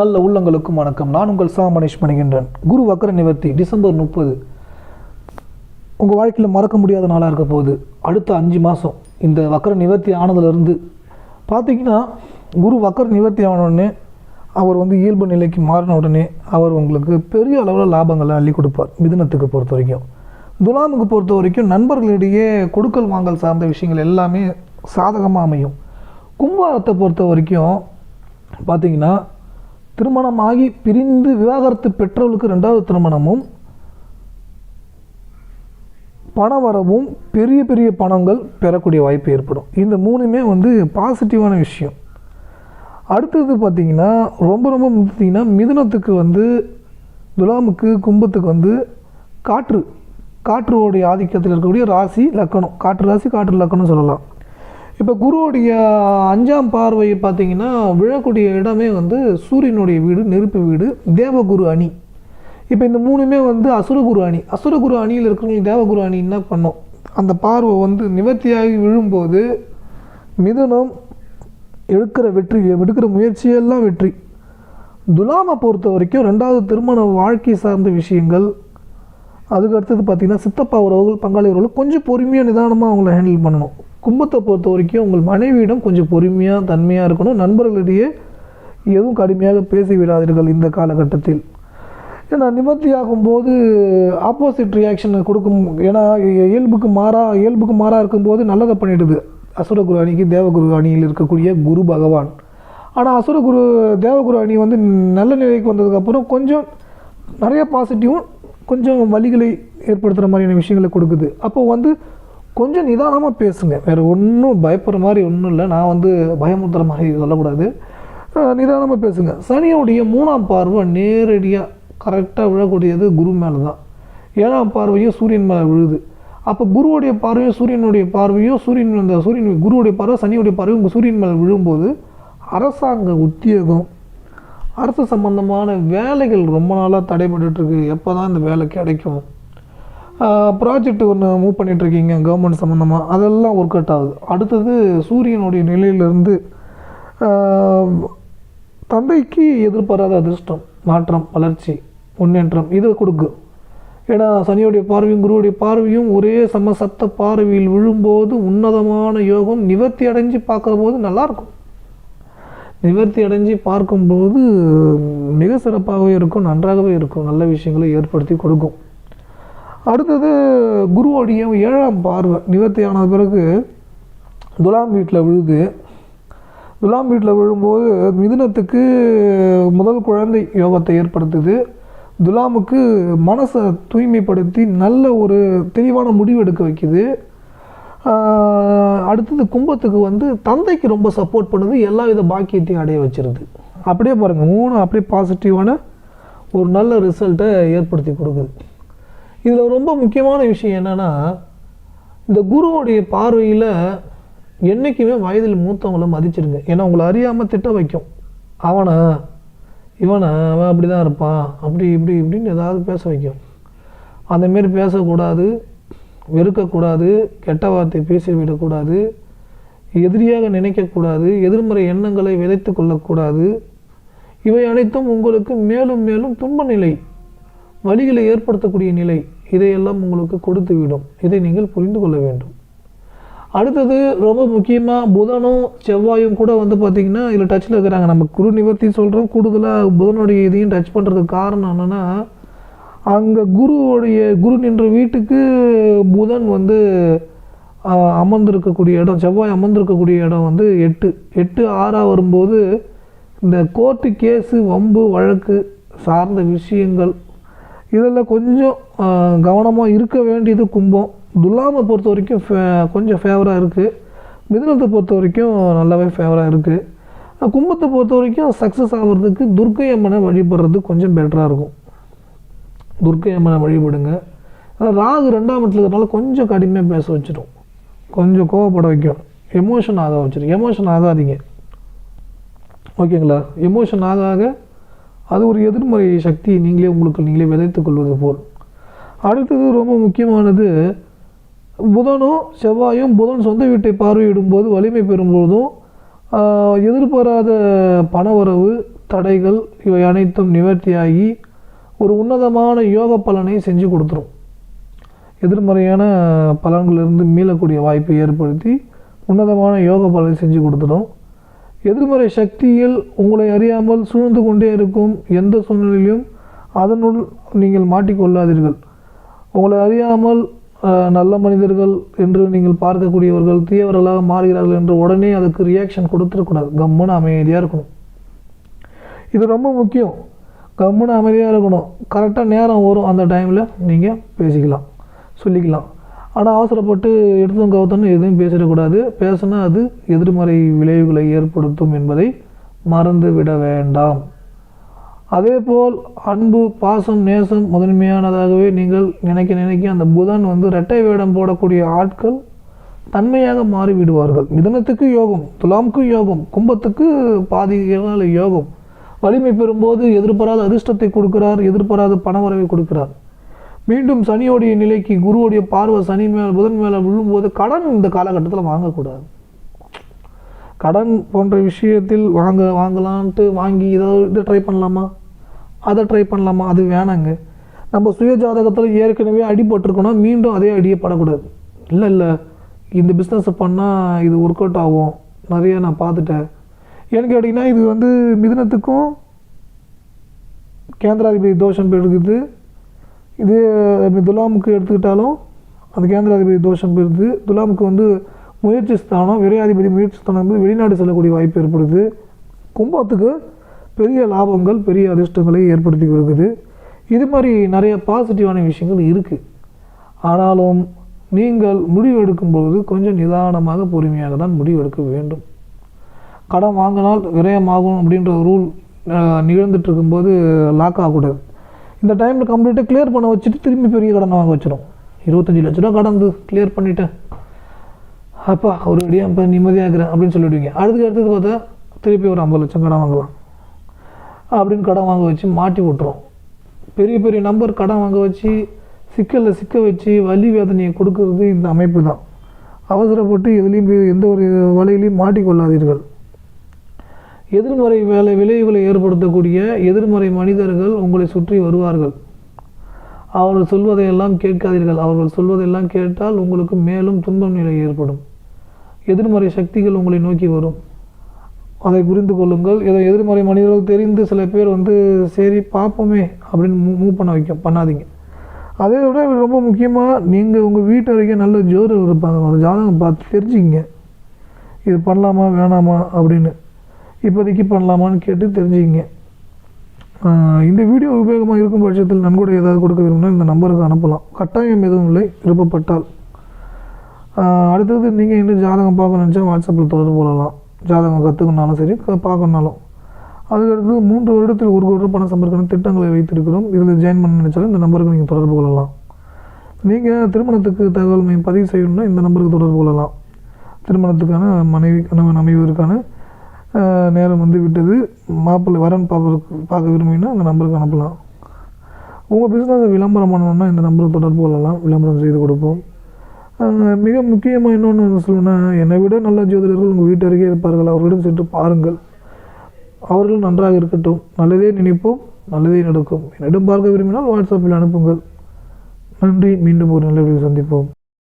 நல்ல உள்ளங்களுக்கும் வணக்கம். நான் உங்கள் சா. மணேஷ் மணிகின்றன் குரு வக்கர நிவர்த்தி டிசம்பர் முப்பது. உங்கள் வாழ்க்கையில் மறக்க முடியாத நாளாக இருக்க போகுது. அடுத்த அஞ்சு மாதம் இந்த வக்கர நிவர்த்தி ஆனதுலேருந்து பார்த்தீங்கன்னா குரு வக்கர நிவர்த்தி ஆனவுடனே அவர் வந்து இயல்பு நிலைக்கு மாறின உடனே அவர் உங்களுக்கு பெரிய அளவில் லாபங்களை அள்ளி கொடுப்பார் மிதுனத்துக்கு பொறுத்த வரைக்கும். துலாமுக்கு பொறுத்த வரைக்கும் நண்பர்களிடையே கொடுக்கல் வாங்கல் சார்ந்த விஷயங்கள் எல்லாமே சாதகமாக அமையும். கும்பாரத்தை பொறுத்த வரைக்கும் பார்த்தீங்கன்னா திருமணமாகி பிரிந்து விவாகரத்து பெற்றவளுக்கு ரெண்டாவது திருமணமும் பணவரவும் பெரிய பெரிய பணங்கள் பெறக்கூடிய வாய்ப்பு ஏற்படும். இந்த மூணுமே வந்து பாசிட்டிவான விஷயம். அடுத்தது பார்த்திங்கன்னா ரொம்ப ரொம்ப பார்த்தீங்கன்னா மிதுனத்துக்கு வந்து துலாமுக்கு கும்பத்துக்கு வந்து காற்று காற்றுவோடைய ஆதிக்கத்தில் இருக்கக்கூடிய ராசி லக்கணம். காற்று ராசி காற்று லக்கணம் சொல்லலாம். இப்போ குருவுடைய அஞ்சாம் பார்வை பார்த்தீங்கன்னா விழக்கூடிய இடமே வந்து சூரியனுடைய வீடு நெருப்பு வீடு தேவகுரு அணி. இப்போ இந்த மூணுமே வந்து அசுரகுரு அணி. அசுரகுரு அணியில் இருக்கிறவங்க தேவகுரு அணி என்ன பண்ணோம்? அந்த பார்வை வந்து நிவர்த்தியாகி விழும்போது மிதுனம் எடுக்கிற வெற்றி எடுக்கிற முயற்சியெல்லாம் வெற்றி. துலாமை பொறுத்த வரைக்கும் ரெண்டாவது திருமண வாழ்க்கை சார்ந்த விஷயங்கள். அதுக்கு அடுத்தது பார்த்திங்கன்னா சித்தப்பா உறவுகள் பங்காளி உறவுகள் கொஞ்சம் பொறுமையாக நிதானமாக அவங்கள ஹேண்டில் பண்ணணும். கும்பத்தை பொறுத்த வரைக்கும் உங்கள் மனைவியிடம் கொஞ்சம் பொறுமையாக தன்மையாக இருக்கணும். நண்பர்களிடையே எதுவும் கடுமையாக பேசி விடாதீர்கள் இந்த காலகட்டத்தில். ஏன்னா நிவர்த்தி ஆகும்போது ஆப்போசிட் ரியாக்ஷனை கொடுக்கும் ஏன்னா இயல்புக்கு மாறா இயல்புக்கு மாறாக இருக்கும்போது நல்லதை பண்ணிடுது. அசுரகுரு அணிக்கு தேவகுரு அணியில் இருக்கக்கூடிய குரு பகவான். ஆனால் அசுரகுரு தேவகுரு அணி வந்து நல்ல நிலைக்கு வந்ததுக்கப்புறம் கொஞ்சம் நிறைய பாசிட்டிவும் கொஞ்சம் வலிகளை ஏற்படுத்துகிற மாதிரியான விஷயங்களை கொடுக்குது. அப்போ வந்து கொஞ்சம் நிதானமாக பேசுங்க. வேறு ஒன்றும் பயப்படுற மாதிரி ஒன்றும் இல்லை. நான் வந்து பயமுறுத்துகிற மாதிரி சொல்லக்கூடாது நிதானமாக பேசுங்க. சனியோடைய மூணாம் பார்வை நேரடியாக கரெக்டாக விழக்கூடியது குரு மேலே தான் ஏழாம் பார்வையும் சூரியன் மேலே விழுது. அப்போ குருவுடைய பார்வையும் சூரியனுடைய பார்வையும் சூரியன் அந்த சூரியன் குருவுடைய பார்வை சனியுடைய பார்வையும் உங்கள் சூரியன் மேலே விழும்போது அரசாங்க உத்தியோகம் அரசு சம்பந்தமான வேலைகள் ரொம்ப நாளாக தடைபட்டுருக்கு எப்போ தான் இந்த வேலை கிடைக்கும்? ப்ராஜெக்ட் ஒன்று மூவ் பண்ணிகிட்ருக்கீங்க கவர்மெண்ட் சம்மந்தமாக அதெல்லாம் ஒர்க் அவுட் ஆகுது. அடுத்தது சூரியனுடைய நிலையிலிருந்து தந்தைக்கு எதிர்பாராத அதிர்ஷ்டம் மாற்றம் வளர்ச்சி முன்னேற்றம் இது கொடுக்கும் ஏன்னா சனியுடைய பார்வையும் குருவுடைய பார்வையும் ஒரே சமசப்த பார்வையில் விழும்போது உன்னதமான யோகம் நிவர்த்தி அடைஞ்சு பார்க்குற போது நல்லாயிருக்கும். நிவர்த்தி அடைஞ்சு பார்க்கும்போது மிக சிறப்பாகவே இருக்கும் நன்றாகவே இருக்கும் நல்ல விஷயங்களை ஏற்படுத்தி கொடுக்கும். அடுத்தது குருவோடைய ஏழாம் பார்வை நிவர்த்தி ஆன பிறகு துலாம் வீட்டில் விழுது. துலாம் வீட்டில் விழும்போது மிதுனத்துக்கு முதல் குழந்தை யோகத்தை ஏற்படுத்துது. துலாமுக்கு மனசை தூய்மைப்படுத்தி நல்ல ஒரு தெளிவான முடிவு எடுக்க வைக்குது. அடுத்தது கும்பத்துக்கு வந்து தந்தைக்கு ரொம்ப சப்போர்ட் பண்ணுது எல்லா வித பாக்கியத்தையும் அடைய வச்சிருது. அப்படியே பாருங்கள் மூணு அப்படியே பாசிட்டிவான ஒரு நல்ல ரிசல்ட்டை ஏற்படுத்தி கொடுக்குது. இதில் ரொம்ப முக்கியமான விஷயம் என்னென்னா இந்த குருவுடைய பார்வையில் என்றைக்குமே வயதில் மூத்தவங்கள மதிச்சிடுங்க ஏன்னா உங்களை அறியாமல் திட்ட வைக்கும். அவனை இவனை அவன் அப்படி தான் இருப்பான். அப்படி இப்படி இப்படின்னு ஏதாவது பேச வைக்கும். அந்தமாரி பேசக்கூடாது வெறுக்கக்கூடாது கெட்ட வார்த்தை பேசிவிடக்கூடாது எதிரியாக நினைக்கக்கூடாது எதிர்மறை எண்ணங்களை விதைத்து கொள்ளக்கூடாது. இவை அனைத்தும் உங்களுக்கு மேலும் மேலும் துன்ப நிலை வழிகளை ஏற்படுத்தக்கூடிய நிலை இதையெல்லாம் உங்களுக்கு கொடுத்து விடும் இதை நீங்கள் புரிந்து கொள்ள வேண்டும். அடுத்தது ரொம்ப முக்கியமாக புதனும் செவ்வாயும் கூட வந்து பார்த்திங்கன்னா இதில் டச்சில் இருக்கிறாங்க. நம்ம குரு நிவர்த்தி சொல்கிறோம் கூடுதலாக புதனுடைய இதையும் டச் பண்ணுறதுக்கு காரணம் என்னென்னா அங்கே குருவுடைய குரு நின்ற வீட்டுக்கு புதன் வந்து அமர்ந்திருக்கக்கூடிய இடம் செவ்வாய் அமர்ந்திருக்கக்கூடிய இடம் வந்து எட்டு. எட்டு ஆறாக வரும்போது இந்த கோர்ட்டு கேஸு வம்பு வழக்கு சார்ந்த விஷயங்கள் இதில் கொஞ்சம் கவனமாக இருக்க வேண்டியது கும்பம். துலாமை பொறுத்த வரைக்கும் ஃபே கொஞ்சம் ஃபேவராக இருக்குது மிதுனத்தை பொறுத்த வரைக்கும் நல்லாவே ஃபேவராக இருக்குது கும்பத்தை பொறுத்த வரைக்கும் சக்ஸஸ் ஆகிறதுக்கு துர்க்கை அம்மனை வழிபடுறது கொஞ்சம் பெட்டராக இருக்கும். துர்க்கை அம்மனை வழிபடுங்க. ராகு ரெண்டாம் இடத்துல இருக்கிறனால கொஞ்சம் கடுமையாக பேச வச்சிடும் கொஞ்சம் கோவப்பட வைக்கும் எமோஷன் ஆக வச்சிடும் எமோஷன் ஆகாதீங்க. ஓகேங்களா எமோஷன் ஆக ஆக அது ஒரு எதிர்மறை சக்தி நீங்களே உங்களுக்கு நீங்களே விதைத்து கொள்வது போல். அடுத்தது ரொம்ப முக்கியமானது புதனும் செவ்வாயும் புதன் சொந்த வீட்டை பார்வையிடும்போது வலிமை பெறும்போதும் எதிர்பாராத பணவரவு தடைகள் இவை அனைத்தும் நிவர்த்தியாகி ஒரு உன்னதமான யோக பலனை செஞ்சு கொடுத்துரும். எதிர்மறையான பலன்களிலிருந்து மீளக்கூடிய வாய்ப்பை ஏற்படுத்தி உன்னதமான யோக பலனை செஞ்சு கொடுத்துடும். எதிர்மறை சக்தியில் உங்களை அறியாமல் சூழ்ந்து கொண்டே இருக்கும் எந்த சூழ்நிலையிலும் அதனுள் நீங்கள் மாட்டிக்கொள்ளாதீர்கள். உங்களை அறியாமல் நல்ல மனிதர்கள் என்று நீங்கள் பார்க்கக்கூடியவர்கள் தீயவர்களாக மாறுகிறார்கள் என்று உடனே அதுக்கு ரியாக்ஷன் கொடுத்துடக்கூடாது. கம்முன்னு அமைதியாக இருக்கணும். இது ரொம்ப முக்கியம். கம்முன்னு அமைதியாக இருக்கணும். கரெக்டாக நேரம் வரும் அந்த டைமில் நீங்கள் பேசிக்கலாம் சொல்லிக்கலாம். ஆனால் அவசரப்பட்டு எடுத்தும் கவுத்தன்னு எதுவும் பேசிடக்கூடாது பேசினா அது எதிர்மறை விளைவுகளை ஏற்படுத்தும் என்பதை மறந்து விட வேண்டாம். அதேபோல் அன்பு பாசம் நேசம் முதன்மையானதாகவே நீங்கள் நினைக்க நினைக்க அந்த புதன் வந்து இரட்டை வேடம் போடக்கூடிய ஆட்கள் தன்மையாக மாறிவிடுவார்கள். மிதனத்துக்கு யோகம் துலாமுக்கு யோகம் கும்பத்துக்கு பாதி யோகம். வலிமை பெறும்போது எதிர்பாராத அதிர்ஷ்டத்தை கொடுக்கிறார் எதிர்பாராத பணவரவை கொடுக்கிறார். மீண்டும் சனியோடைய நிலைக்கு குருவுடைய பார்வை சனி மேலே புதன் மேலே விழும்போது கடன் இந்த காலகட்டத்தில் வாங்கக்கூடாது. கடன் போன்ற விஷயத்தில் வாங்க வாங்கலான்ட்டு வாங்கி ஏதாவது இதை ட்ரை பண்ணலாமா? அதை ட்ரை பண்ணலாமா? அது வேணாங்க. நம்ம சுய ஜாதகத்தில் ஏற்கனவே அடிபட்டிருக்கணும் மீண்டும் அதே அடியே படக்கூடாது. இல்லை இல்லை. இந்த பிஸ்னஸை பண்ணால் இது ஒர்க் அவுட் ஆகும். நிறைய நான் பார்த்துட்டேன். ஏன்னு கேட்டிங்கன்னா இது வந்து மிதனத்துக்கும் கேந்திராதிபதி தோஷம் இருக்குது இது துலாமுக்கு எடுத்துக்கிட்டாலும் அது கேந்திராதிபதி தோஷம் பெறுது. துலாமுக்கு வந்து முயற்சி ஸ்தானம் விரையாதிபதி முயற்சி ஸ்தானம் வந்து வெளிநாடு செல்லக்கூடிய வாய்ப்பு ஏற்படுது. கும்பத்துக்கு பெரிய லாபங்கள் பெரிய அதிர்ஷ்டங்களை ஏற்படுத்தி கொடுக்குது. இது மாதிரி நிறைய பாசிட்டிவான விஷயங்கள் இருக்குது ஆனாலும் நீங்கள் முடிவு எடுக்கும்பொழுது கொஞ்சம் நிதானமாக பொறுமையாக தான் முடிவு எடுக்க வேண்டும். கடன் வாங்கினால் விரயமாகும் அப்படின்ற ரூல் நிகழ்ந்துட்டு இருக்கும்போது லாக் ஆகக்கூடாது. இந்த டைமில் கம்ப்ளீட்டாக கிளியர் பண்ண வச்சுட்டு திரும்பி பெரிய கடன் வாங்க வச்சிடும் இருபத்தஞ்சி லட்ச ரூபா கடந்து கிளியர் பண்ணிவிட்டேன் அப்பா ஒரு அடியாக இப்போ நிம்மதியாக இருக்கிறேன் அப்படின்னு சொல்லிவிடுவீங்க அடுத்துக்கு அடுத்தது பார்த்தா திருப்பி ஒரு ஐம்பது லட்சம் கடன் வாங்கலாம். அப்படின்னு கடன் வாங்க வச்சு மாட்டி விட்டுரும். பெரிய பெரிய நம்பர் கடன் வாங்க வச்சு சிக்கலில் சிக்க வச்சு வலி வேதனையை கொடுக்கறது இந்த அமைப்பு தான். அவசரப்பட்டு எதுலேயும் எந்த ஒரு வலையிலையும் மாட்டிக்கொள்ளாதீர்கள். எதிர்மறை வேலை விளைவுகளை ஏற்படுத்தக்கூடிய எதிர்மறை மனிதர்கள் உங்களை சுற்றி வருவார்கள். அவர்கள் சொல்வதையெல்லாம் கேட்காதீர்கள். அவர்கள் சொல்வதையெல்லாம் கேட்டால் உங்களுக்கு மேலும் துன்பம் நிலை ஏற்படும். எதிர்மறை சக்திகள் உங்களை நோக்கி வரும். அதை புரிந்து கொள்ளுங்கள். இதை எதிர்மறை மனிதர்கள் தெரிந்து சில பேர் வந்து சரி பார்ப்போமே அப்படின்னு மூ மூவ் பண்ண வைக்க பண்ணாதீங்க. அதை விட ரொம்ப முக்கியமாக நீங்கள் உங்கள் வீட்டு வரைக்கும் நல்ல ஜோர் இருப்பாங்க. ஒரு ஜாதகம் பார்த்து தெரிஞ்சுக்கிங்க. இது பண்ணலாமா வேணாமா அப்படின்னு. இப்போதைக்கு பண்ணலாமான்னு கேட்டு தெரிஞ்சுக்கிங்க. இந்த வீடியோ உபயோகமாக இருக்கும் பட்சத்தில் நன்கொடை ஏதாவது கொடுக்க விரும்பினா இந்த நம்பருக்கு அனுப்பலாம். கட்டாயம் எதுவும் இல்லை விருப்பப்பட்டால். அடுத்தது நீங்கள் இன்னும் ஜாதகம் பார்க்க நினச்சா வாட்ஸ்அப்பில் தொடர்பு கொள்ளலாம். ஜாதகம் கற்றுக்கணுனாலும் சரி க- பார்க்கணுனாலும் அதுக்கடுத்து மூன்று வருடத்தில் ஒரு கோடி ரூபாய் பணம் சம்பர்க்கான திட்டங்களை வைத்திருக்கிறோம். இதில் ஜாயின் பண்ண நினச்சாலும் இந்த நம்பருக்கு நீங்கள் தொடர்பு கொள்ளலாம். நீங்கள் திருமணத்துக்கு தகவல் மையம் பதிவு செய்யணும்னா இந்த நம்பருக்கு தொடர்பு கொள்ளலாம். திருமணத்துக்கான மனைவி கணவன் அமைவதற்கான நேரம் வந்து விட்டது. மாப்பிள்ளை வரன் பார்ப்பதற்கு பார்க்க விரும்பினா அந்த நம்பருக்கு அனுப்பலாம். உங்கள் பிஸ்னஸை விளம்பரம் பண்ணணும்னா இந்த நம்பருக்கு தொடர்பு கொள்ளலாம். விளம்பரம் செய்து கொடுப்போம். மிக முக்கியமாக இன்னொன்று சொல்லணும்னா என்னை விட நல்ல ஜோதிடர்கள் உங்கள் வீட்டு அருகே இருப்பார்கள். அவர்களிடம் சென்று பாருங்கள். அவர்கள் நன்றாக இருக்கட்டும். நல்லதே நினைப்போம் நல்லதே நடக்கும். என்னிடம் பார்க்க விரும்பினால் வாட்ஸ்அப்பில் அனுப்புங்கள். நன்றி. மீண்டும் ஒரு நல்ல சந்திப்போம்.